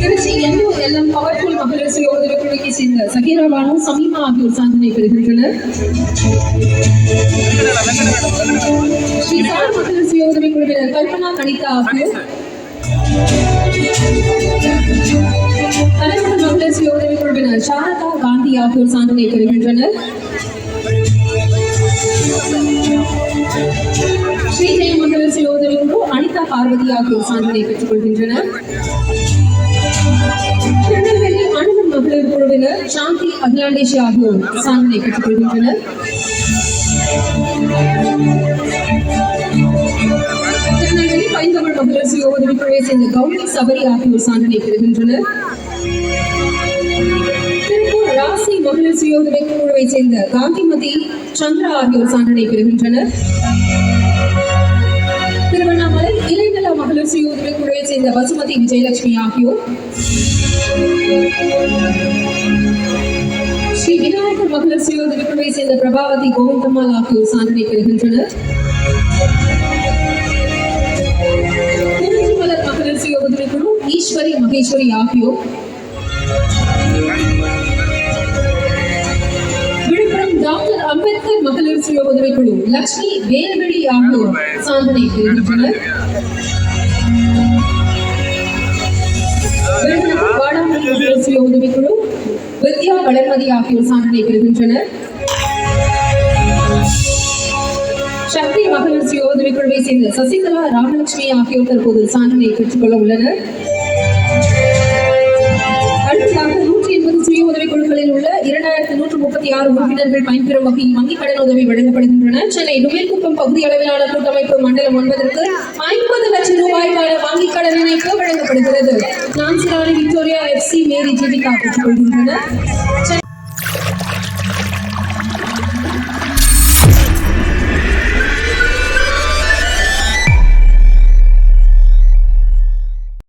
Trichy Ennore LM powerful மகளிர் சுய உதவி குழுவைச் சேர்ந்த சகீரா பானு சமீமா ஆகியோர் சாதனை பெறுகின்றனர் ஸ்ரீ சார் மகளிர் சுய உதவி குழுவினர் கல்பனா கணிதா ஆகியோர் தலைவர் மகளிர் சுய உதவி குழுவினர் சாரதா காந்தி ஆகியோர் சாதனை பெறுகின்றனர். பார்வதி ஆகியோர் சாதனை பெற்றுக் கொள்கின்றனர். திருநெல்வேலி அனுமன் மகளிர் குழுவினர் சாந்தி அகிலாண்டேஷி ஆகியோர் சாதனை பெற்றுக் கொள்கின்றனர். திருநெல்வேலி பைந்தமிழ் மகளிர் சுய உதவிக் சேர்ந்த கௌரி சபரி ஆகியோர் சாதனை பெறுகின்றனர். திருப்பூர் ராசி மகளிர் சுய உதவிக் சேர்ந்த காந்திமதி சந்திரா ஆகியோர் சாதனை பெறுகின்றனர். உதவிக் பசுமதி விஜயலட்சுமி ஆகியோர். ஸ்ரீ விநாயகர் மகளிர் சுய உதவிக் சேர்ந்த பிரபாவதி கோவிந்தம்மாள் ஆகியோர் சாதனை பெறுகின்றனர். குறிஞ்சி மகளிர் சுய உதவிக் ஈஸ்வரி மகேஸ்வரி ஆகியோர். விழுப்புரம் டாக்டர் அம்பேத்கர் மகளிர் சுய உதவிக்குழு லட்சுமி வேல்வெளி ஆகியோர் சாதனை பெறுகின்றனர். வாடாமணி மகளிர் சுய உதவிக் வித்யா வளர்மதி ஆகியோர் சாதனை பெறுகின்றனர். சக்தி மகளிர் சுய உதவிக்குழுவை சேர்ந்த சசிகலா ராமலட்சுமி ஆகியோர் தற்போது சாதனை பெற்றுக்கொள்ள உள்ளனர். அடுத்ததாக நூற்றி எண்பது சுய உதவிக்குழுக்களில் உள்ள இரண்டாயிரத்தி நூற்று முப்பத்தி ஆறு உறுப்பினர்கள் பயன்பெறும் வகையில் வங்கிக் கடன் உதவி வழங்கப்படுகின்றன. சென்னை டுவேல்குப்பம் பகுதி அளவிலான கூட்டமைப்பு மண்டலம் ஒன்பதற்கு ஐம்பது லட்சம் ரூபாய்க்கான வங்கிக் கடன் இணைப்பு வழங்கப்படுகிறது. ஏறி விக்டோரியா கொள்கின்றனர்